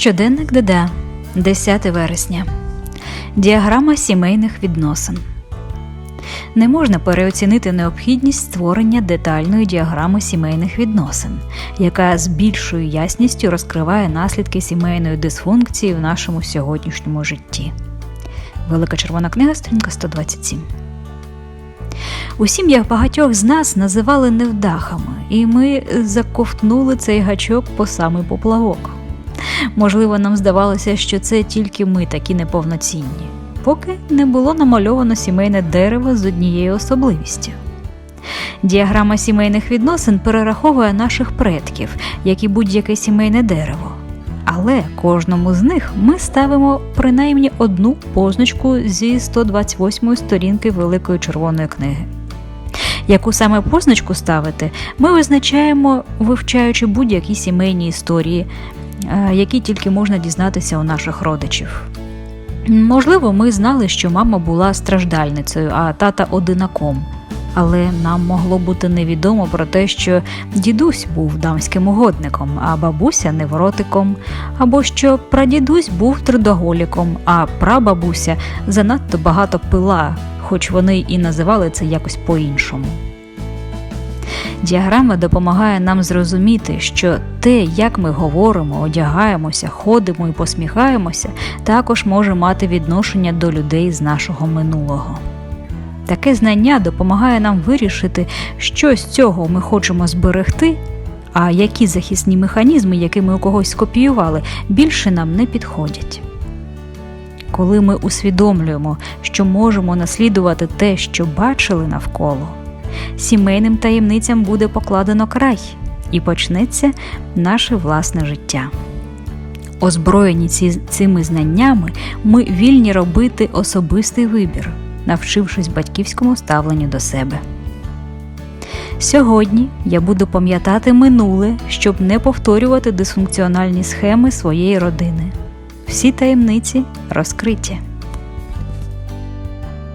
Щоденник ДД, 10 вересня. Діаграма сімейних відносин. Не можна переоцінити необхідність створення детальної діаграми сімейних відносин, яка з більшою ясністю розкриває наслідки сімейної дисфункції в нашому сьогоднішньому житті. Велика червона книга, сторінка 127. У сім'ях багатьох з нас називали невдахами, і ми заковтнули цей гачок по самий поплавок. Можливо, нам здавалося, що це тільки ми такі неповноцінні, поки не було намальовано сімейне дерево з однією особливістю. Діаграма сімейних відносин перераховує наших предків, як і будь-яке сімейне дерево. Але кожному з них ми ставимо принаймні одну позначку зі 128 сторінки Великої червоної книги. Яку саме позначку ставити, ми визначаємо, вивчаючи будь-які сімейні історії, які тільки можна дізнатися у наших родичів. Можливо, ми знали, що мама була страждальницею, а тата одинаком. Але нам могло бути невідомо про те, що дідусь був дамським угодником, а бабуся невротиком, або що прадідусь був трудоголіком, а прабабуся занадто багато пила, хоч вони і називали це якось по-іншому. Діаграма допомагає нам зрозуміти, що те, як ми говоримо, одягаємося, ходимо і посміхаємося, також може мати відношення до людей з нашого минулого. Таке знання допомагає нам вирішити, що з цього ми хочемо зберегти, а які захисні механізми, які ми у когось скопіювали, більше нам не підходять. Коли ми усвідомлюємо, що можемо наслідувати те, що бачили навколо, сімейним таємницям буде покладено край і почнеться наше власне життя. Озброєні ці, цими знаннями, ми вільні робити особистий вибір, навчившись батьківському ставленню до себе. Сьогодні я буду пам'ятати минуле, щоб не повторювати дисфункціональні схеми своєї родини. Всі таємниці розкриті.